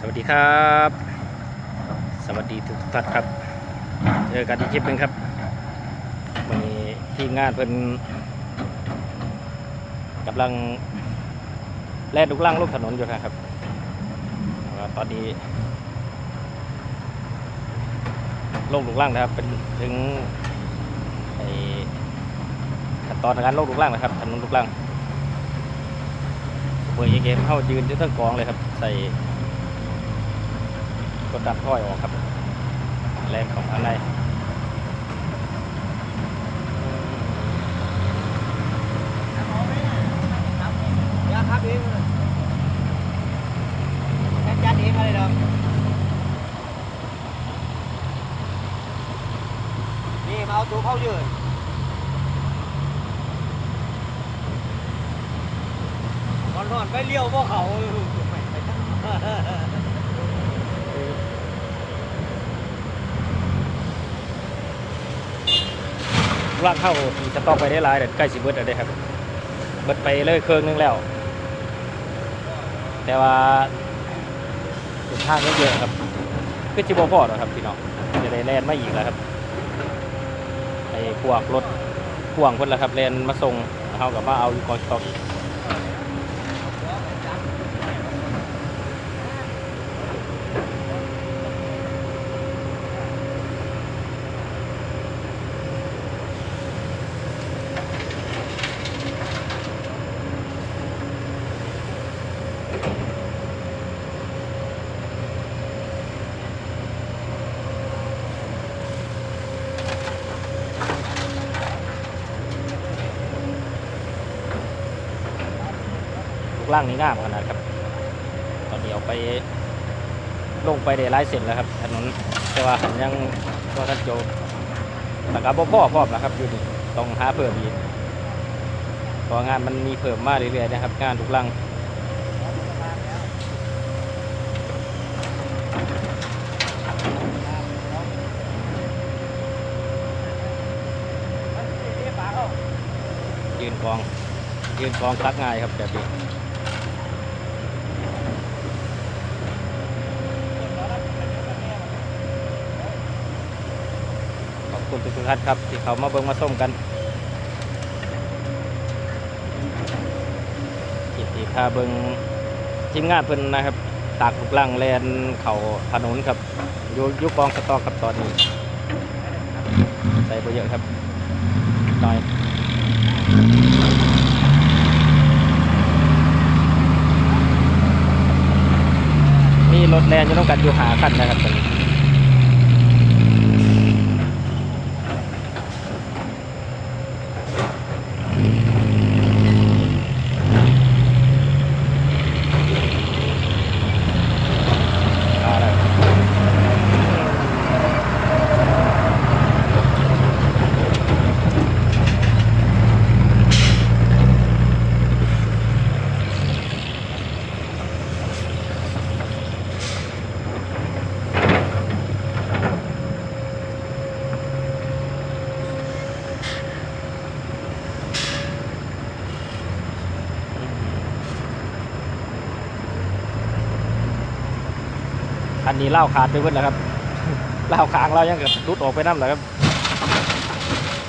สวัสดีครับ สวัสดีทุกท่านครับ เจอกันอีกคลิปหนึ่งครับวันนี้ทีมงานเพิ่นกำลังแล่นลุกล่างลูกถนนอยู่นะครับ ตอนนี้ลงลุกล่างนะครับ เป็นถึงขั้นตอนในการลงลุกล่างนะครับถนนลุกล่างเมื่อเกมเข้ายืนที่ทั้งกองเลยครับ ใส่ กดดันถ้อยออกครับ แรงของข้างในยาครับเองแค่จัดเองอะไรดอกนี่มาเอาตัวเข้ายืนร้อนๆไปเลี้ยวพวกเขา ล่างเข้ามีสต็องไปได้หลายเด็ดใกล้สิเบิดแล้วเด้ครับเบิดไปเลยเครื่องนึงแล้ว แต่ว่าเป็นทางเยอะครับคือจิบพอหรอกครับพี่น้องจะได้แลนมาอีกแล้วครับไอ้พวกรถพ่วงเพิ่นละครับแลนมาส่งเขากับว่าเอาอยู่กองสต็อก ล่างนี้งามขนาดครับ ตอนนี้เอาไปลงไปได้หลายเส้นแล้วครับถนนแต่ว่าผมยังก็ท่านโจแต่กับพ่อพร้อมนะครับอยู่นี่ต้องหาเพิ่มอีกพราะงานมันมีเพิ่มมากเรื่อยๆนะครับ งานลูกล่างยืนกองยืนกองตักง่ายครับแบบนี้ขอบ คุณทุกท่านครับ ที่เขามาเบิ่งมาส้มกันกิตีพาเบิ่งทีมงานเพิ่นนะครับ ตากลูกลังแลนเขาถนนครับอยู่ยุกองสตอกครับตอนนี้ ใส่ไปเยอะครับหน่อยมีรถแลนอยู่ต้องกันอยู่หาคันนะครับตอนนี้ คันนี้เล่าขาดไปเพิ่นแล้วครับเล่าขางเรายังกับรุดออกไปน้ำแล้วครับ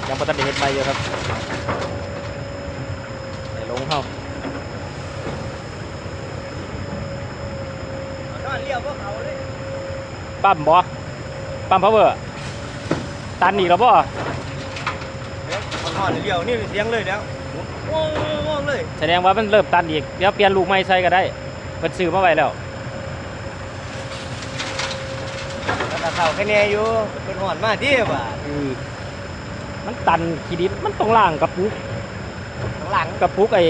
ยังประทันได้เห็นไปอยู่ครับไอ้ลงเข้าร้อนเลี้ยวพวกเขาเลยปั๊มบ่ปั๊มพาวเวอร์ตันอีกแล้วบ่ร้อนๆเลี้ยวนี่เสียงเลยแล้วโอ้งเลย แสดงว่ามันเริ่มตันอีกเดี๋ยวเปลี่ยนลูกไม้ใส่ก็ได้เพิ่นซื้อมาไว้แล้ว แล้วก็เข้าแค่แน่อยู่เป็นหอนมากที่บ่าอือมันตันขี้ดินมันต้องล้างกระปุกข้างหลังกระปุกไอ้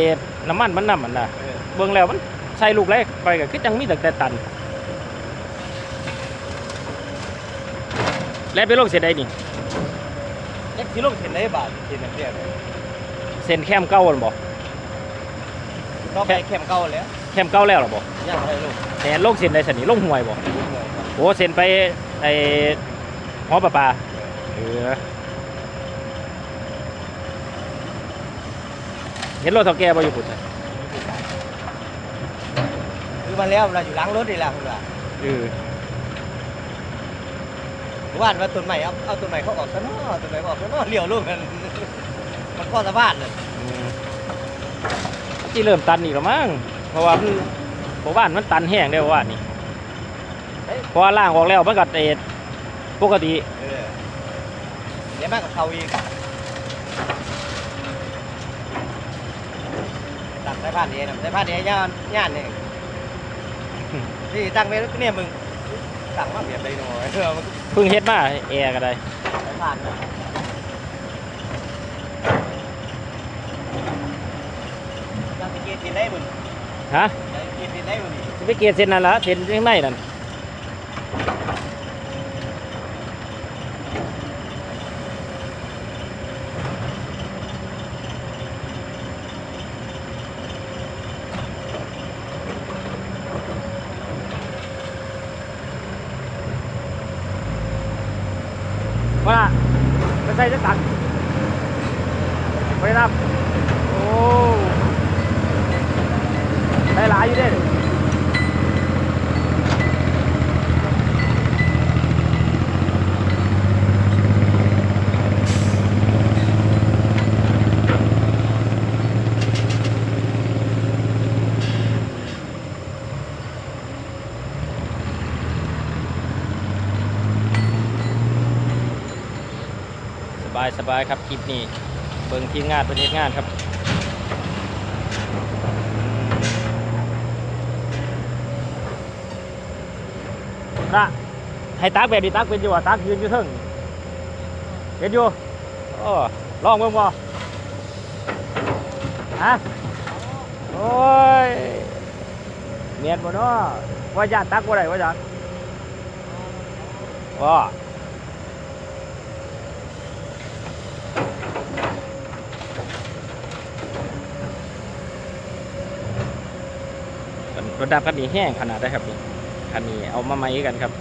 น้ำมันมันน้ำมันน่ะเออเบิ่งแล้วมันใส่ลูกแรกไปก็คือจังมีแต่แต่ตัน แล้วไปลงเสียใดนี่เล็กที่ลงเห็นได้บาทเห็นนั่นเรียกเส้นแคมเก่าหั่นบ่ก็ไปแคมเก่าแล้วแคมเก่าแล้วหรอบ่ย่างไรลูกแทนลงเส้นใดสันนี่ลงห่วยบ่โอ้เส้นไป ไอ้หอประปาเออเห็นรถเฒ่าแก่บ่อยู่พุ่นน่ะคือมาแล้วเราอยู่หล้างรถนี่แหละคุณว่าอเออว่านว่าต้นใหม่เอาเอาต้นใหม่เขาออกซะเนาะต้นใหม่ออกซะเนาะเลี้ยวลูกกันมันข้อสะพานเลยอืมที่เริ่มตันอีกแล้วมั้งเพราะว่ามันเพราะว่ามันตันแห้งได้ว่านี่ เพราะว่าล่างออกแล้วมันก็เตะปกติเออเดี๋ยวมากกับเขาอีกตัดสายพานนี้นะสายพานนี้ย่านย่านนี่ที่ตั้งไว้แล้วเนี่ยมึงสั่งมาเปลี่ยนเลยหน่อยเออมันเพิ่งเฮ็ดมาแอร์ก็ได้สายพานนะตั้งตะเกียบกินได้มึงฮะตั้งตะเกียบกินได้มึงสิไปเกียร์เส้นนั่นละเส้นข้างในนั่น ว่าไม่ใช่จะตัดไม่ได้นับโอ้ได้หลายอยู่เด้ บายสบายครับคลิปนี้เบิ่งทีมงานเป็นเฮ็ดงานครับนะให้ตักแบบนี้ตักเป็นอยู่ว่าตักยืนอยู่เทึ่งเป็นอยู่โอ้ลองเบิ่งบ่ฮะโอ้ยเมียนบ่เนาะว่าญาติตักบ่ได้ว่าจังว่า รถดำคันนี้แห้งขนาดได้ครับนี่คันนี้เอามาไหมกันครับ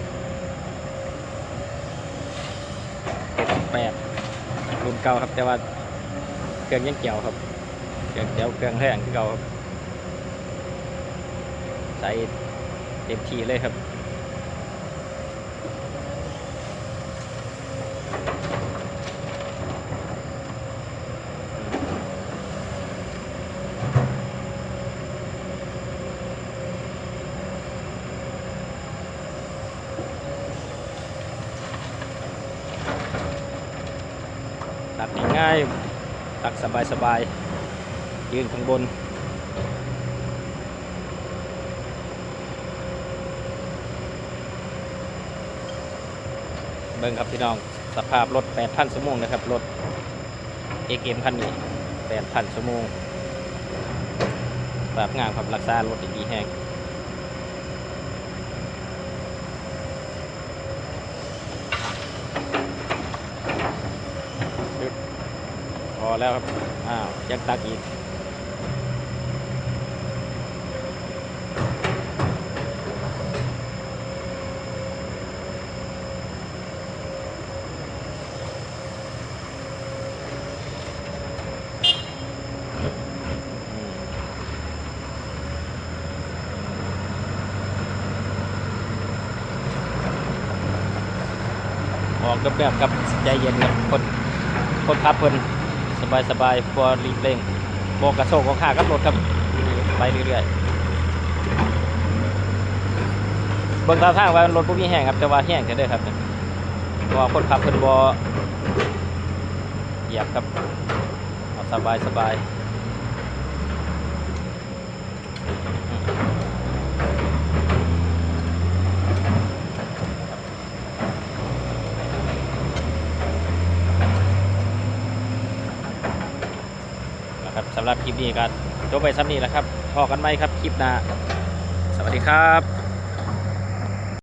แปดรุ่นเก่าครับแต่ว่าเครื่องยังเกี่ยวครับเครื่องเกี่ยวเครื่องแห้งเก่าครับใส่เต็มที่เลยครับ กง่ายๆตักสบายๆยืนข้างบน เบิ่งครับพี่น้องสภาพรถ8,000ชั่วโมงนะครับรถเอเกมคันนี้8,000ชั่วโมงแบบงามครับรักษารถดีแห้ง พอแล้วครับ อ้าวยังตักอีก ออกกับแบบกับใจเย็นครับคนคนขับเพิ่น สบายสบายพอรีบเร่งบอกกระโชกของขากับรถครับไปเรื่อยๆเบื้องตาทางว่ารถพวกนี้แห้งครับแต่ว่าแห้งจะได้ครับเพราะว่าคนขับเพิ่นบอเหยียบครับเอาสบายสบายนะครับสำ หรับคลิปนี้ก็จบไปซ้ำนี้แหล้วครับพอกันไหมครับคลิปหน้าสวัสดีครับ